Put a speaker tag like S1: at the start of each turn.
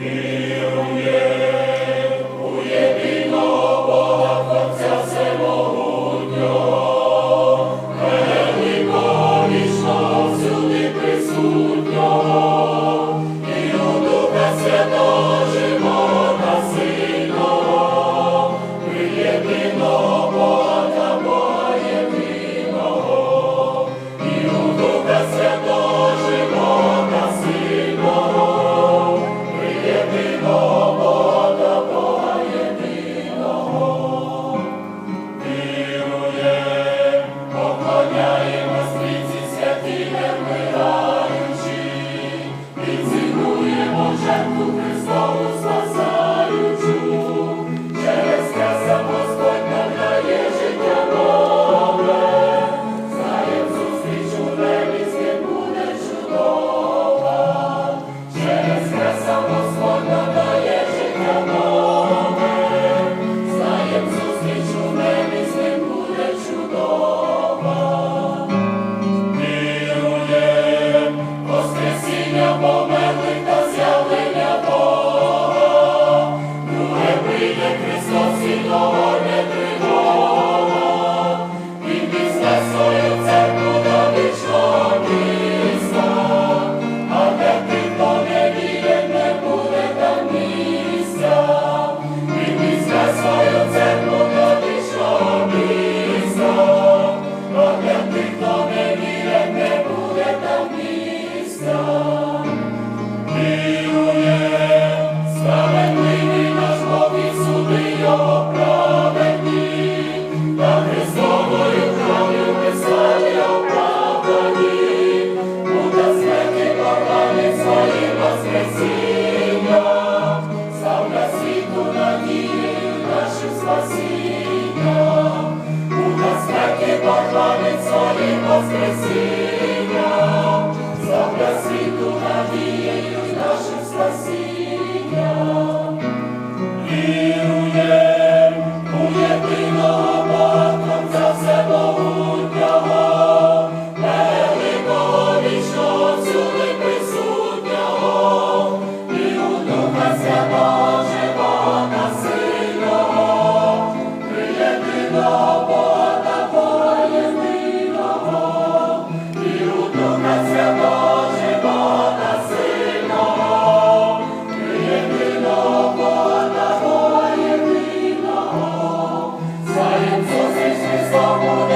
S1: Amen. нашим спасінням, у безпеки бажаниця і Воскресіння, за світу надією. Oh.